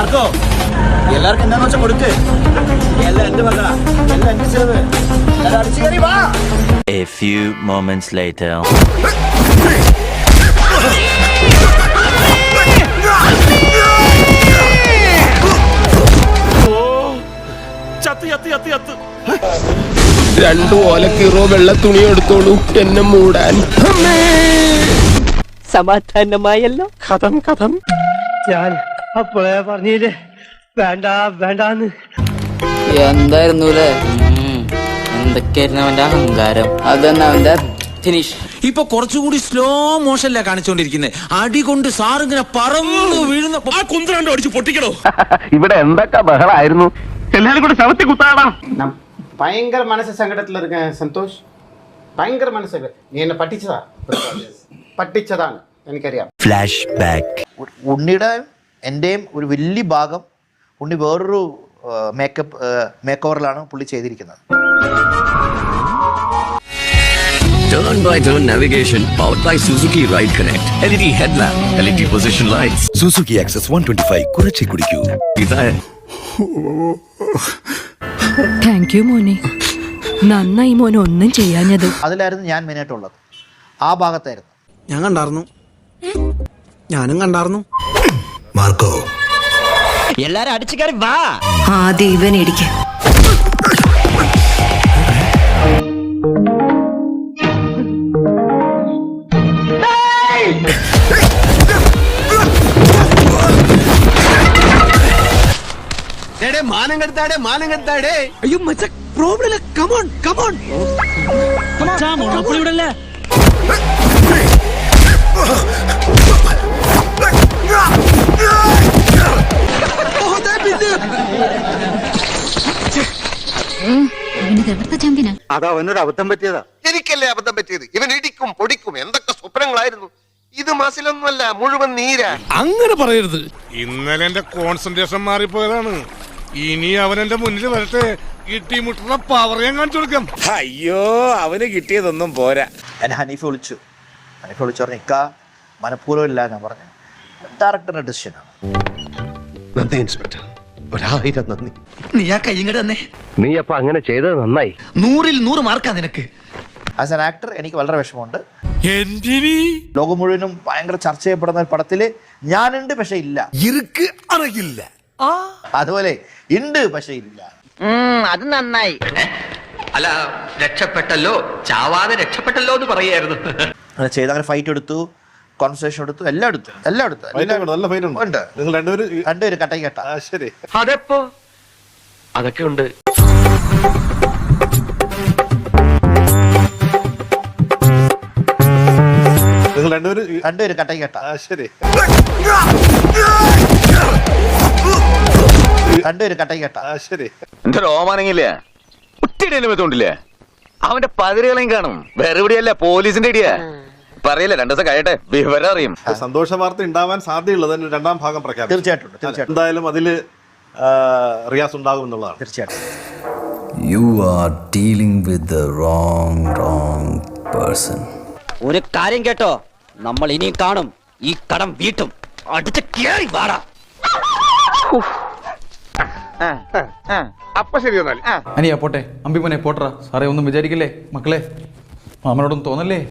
Marco എല്ലാവർക്കും എന്താന്ന് വെച്ചാൽ കൊടുക്ക്. എല്ലാം എന്റെ മക്കളാ എല്ലാം എന്റെ ചെലവ് എല്ലാം അടിച്ചു കയറി വാ. A few moments later. രണ്ടു ഓലക്കീറോ വെള്ള തുണി എടുത്തോളൂ എന്നെ മൂടാൻ. സമാധാനമായല്ലോ. കഥം കഥം. ഞാൻ അപ്പോഴേ പറഞ്ഞില്ലേ വേണ്ട വേണ്ടാന്ന്. എന്തായിരുന്നു എന്തൊക്കെയായിരുന്നു അവന്റെ അഹങ്കാരം? അതന്നെ അവന്റെ ഫിനിഷ് ഇപ്പൊ കുറച്ചുകൂടി സ്ലോ മോഷനിലാ കാണിച്ചോണ്ടിരിക്കുന്നത് അടി കൊണ്ട് സാറിങ്ങനെ പറന്ന് വീഴുന്ന ആ കുന്തരാണ്ട് അടിച്ച് പൊട്ടിക്കണോ ഇവിടെ എന്തൊക്കെ ബഹളായിരുന്നു? എല്ലാരും കൂടെ ശവത്തി കുത്താടാ. ഭയങ്കര മനസ്സ് സങ്കടത്തിൽ ഇരിക്ക സന്തോഷ്. ഭയങ്കര മനസ്സ് നീ എന്നെ പഠിച്ചതാ പറ്റിച്ചതാണ്. എനിക്കറിയാം. ഫ്ലാഷ് ബാക്ക് ഉണ്ണിയുടെ എന്റെയും ഒരു വലിയ ഭാഗം ഉണ്ണി വേറൊരു മേക്കപ്പ് മേക്ക് ഓവറിലാണ് പുള്ളി ചെയ്തിരിക്കുന്നത്. Turn by turn navigation powered by Suzuki Ride Connect. LED headlamp, LED position lights. Suzuki Access 125 കുറച്ചേ കുടിക്കൂ. ഇതാ താങ്ക് യു മോനെ. നന്നായി മോനെ ഒന്നും ചെയ്യാഞ്ഞത്. അതിലായിരുന്നു ഞാൻ മെയിനായിട്ടുള്ളത്. ആ ഭാഗത്തായിരുന്നു. ഞാൻ കണ്ടായിരുന്നു ഞാനും കണ്ടായിരുന്നു മാർക്കോ എല്ലാരും അടിച്ചു കയറി വാ ആദ്യം ഇവൻ ഇടിക്ക മാനം കെടുത്താടേ മാനം കെടുത്താടേ അയ്യോ മച്ച പ്രോബ്ലം കമോൺ കമോൺ അത് അവനൊരു അബദ്ധം പറ്റിയതാ. എനിക്കല്ലേ അബദ്ധം പറ്റിയത്? ഇവൻ ഇടിക്കും പൊടിക്കും എന്തൊക്കെ സ്വപ്നങ്ങളായിരുന്നു. ഇത് മസിലൊന്നുമല്ല മുഴുവൻ നീരാ. അങ്ങനെ പറയരുത്. ഇന്നലെ എന്റെ കോൺസെൻട്രേഷൻ മാറിപ്പോയതാണ്. ഇനി അവൻ എന്റെ മുന്നിൽ വരട്ടെ. കിട്ടിമുട്ടുന്ന പവർ ഞാൻ കാണിച്ചു കൊടുക്കാം. അയ്യോ അവന് കിട്ടിയതൊന്നും പോരാ. എന്നെ ഹനീഫ് വിളിച്ചു. ഹനീഫ് വിളിച്ചു പറഞ്ഞു ഇക്ക മനഃപൂർവം ഇല്ല ഞാൻ പറഞ്ഞു. ഡയറക്ടറിന്റെ ഡിസിഷനാണ് നന്ദി ഇൻസ്പെക്ടർ. ഒരായിരം നന്ദി. നീ ആ കയ്യും തന്നെ. നീ അപ്പൊ അങ്ങനെ ചെയ്തത് നന്നായി. നൂറിൽ നൂറ് മാർക്കാ നിനക്ക്. ആസ് ആൻ ആക്ടർ എനിക്ക് വളരെ വിഷമമുണ്ട്. ലോകം മുഴുവനും ഭയങ്കര ചർച്ച ചെയ്യപ്പെടുന്ന ഒരു പടത്തിൽ ഞാനുണ്ട് പക്ഷെ ഇല്ല. ഇറുക്ക് അറിയില്ല. അതുപോലെ ഉണ്ട് പക്ഷെ ഇല്ല. അത് നന്നായി. അല്ല രക്ഷപ്പെട്ടല്ലോ ചാവാതെ രക്ഷപ്പെട്ടല്ലോ എന്ന് പറയായിരുന്നു. അങ്ങനെ ചെയ്ത് അങ്ങനെ ഫൈറ്റ് എടുത്തു. കോൺവെർസേഷൻ എടുത്തു എല്ലാം എടുത്തു എല്ലാം എടുത്തു നല്ല ഫൈറ്റ് ഉണ്ട്. നിങ്ങൾ രണ്ടുപേരും രണ്ടുപേരും കട്ടൈ. കെട്ട ശരി. അതെപ്പോ? അതൊക്കെ ഉണ്ട്. നിങ്ങൾ രണ്ടുപേരും രണ്ടുപേരും കട്ടയി കെട്ട. ശരി. രണ്ടുപേരും കട്ടയി കെട്ട. ശരി. എന്റെ രോമാനങ്ങില്ലേ ഒത്തിരി തോണ്ടില്ലേ അവന്റെ പതിരുകളെയും കാണും. വേറെ എവിടെയല്ല? പോലീസിന്റെ ഇടിയാ പറയില്ല രണ്ടു ദിവസം കഴിയട്ടെ. വിവരം അറിയും. സന്തോഷ വാർത്ത ഉണ്ടാവാൻ സാധ്യതയുള്ളത് രണ്ടാം ഭാഗം പ്രഖ്യാപിച്ചു. തീർച്ചയായിട്ടും തീർച്ചയായിട്ടും. എന്തായാലും അതിൽ റിയാസ് ഉണ്ടാകും എന്നുള്ളതാണ്. തീർച്ചയായിട്ടും. You are dealing with the wrong, wrong person. ഒരു കാര്യം കേട്ടോ. നമ്മൾ ഇനിയും കാണും. ഈ കടം വീട്ടും. അടിച്ച് കേറി വാടാ. അപ്പൊ ശരി അനിയാ പോട്ടെ. അമ്പിമനെ പോട്ടറ. സാറേ ഒന്നും വിചാരിക്കില്ലേ? മക്കളെ മാമനോടൊന്നും തോന്നല്ലേ?